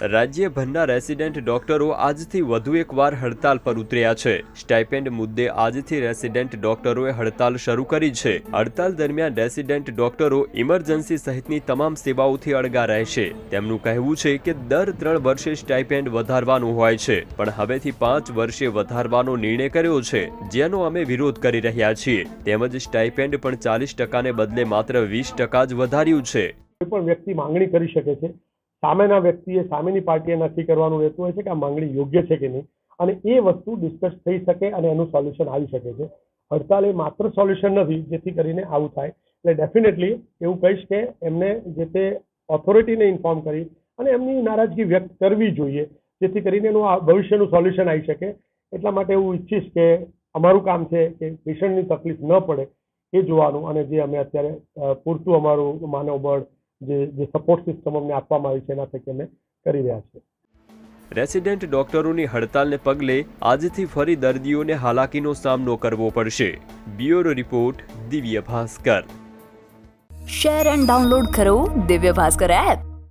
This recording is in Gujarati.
રાજ્યભરના રેસિડેન્ટ ડોક્ટરો આજથી વધુ એકવાર હડતાલ પર ઉતર્યા છે. સ્ટાઇપેન્ડ મુદ્દે આજથી રેસિડેન્ટ ડોક્ટરોએ હડતાલ શરૂ કરી છે. હડતાલ દરમિયાન રેસિડેન્ટ ડોક્ટરો ઇમરજન્સી સહિતની તમામ સેવાઓથી અળગા રહેશે તેમનું કહેવું છે કે દર ત્રણ વર્ષે સ્ટાઇપેન્ડ વધારવાનું હોય છે, પણ હવેથી પાંચ વર્ષે વધારવાનો નિર્ણય કર્યો છે, જેનો અમે વિરોધ કરી રહ્યા છીએ. તેમજ સ્ટાઇપેન્ડ પણ ચાલીસ ટકાને બદલે માત્ર વીસ ટકા જ વધાર્યું છે. કોઈ પણ વ્યક્તિ માંગણી કરી શકે છે સામેના વ્યક્તિએ સામેની પાર્ટીએ નક્કી કરવાનું રહેતું હોય છે કે આ માંગણી યોગ્ય છે કે નહીં અને એ વસ્તુ ડિસ્કસ થઈ શકે અને એનું સોલ્યુશન આવી શકે છે. હડતાલ એ માત્ર સોલ્યુશન નથી, જેથી કરીને આવું થાય. એટલે ડેફિનેટલી એવું કહીશ કે એમને જે તે ઓથોરિટીને ઇન્ફોર્મ કરી અને એમની નારાજગી વ્યક્ત કરવી જોઈએ, જેથી કરીને એનું ભવિષ્યનું સોલ્યુશન આવી શકે. એટલા માટે હું ઈચ્છીશ કે અમારું કામ છે કે પેશન્ટની તકલીફ ન પડે એ જોવાનું અને જે અમે અત્યારે પૂરતું અમારું માનવ બળ જે જે સપોર્ટ સિસ્ટમ અમને આપવામાં આવી છે એના થકી અમે કરી રહ્યા છીએ. રેસિડેન્ટ ડોક્ટરોની હડતાલને પગલે આજથી ફરી દર્દીઓને હાલાકીનો સામનો કરવો પડશે. Bureau report Divya Bhaskar. Share and download કરો દિવ્ય ભાસ્કર એપ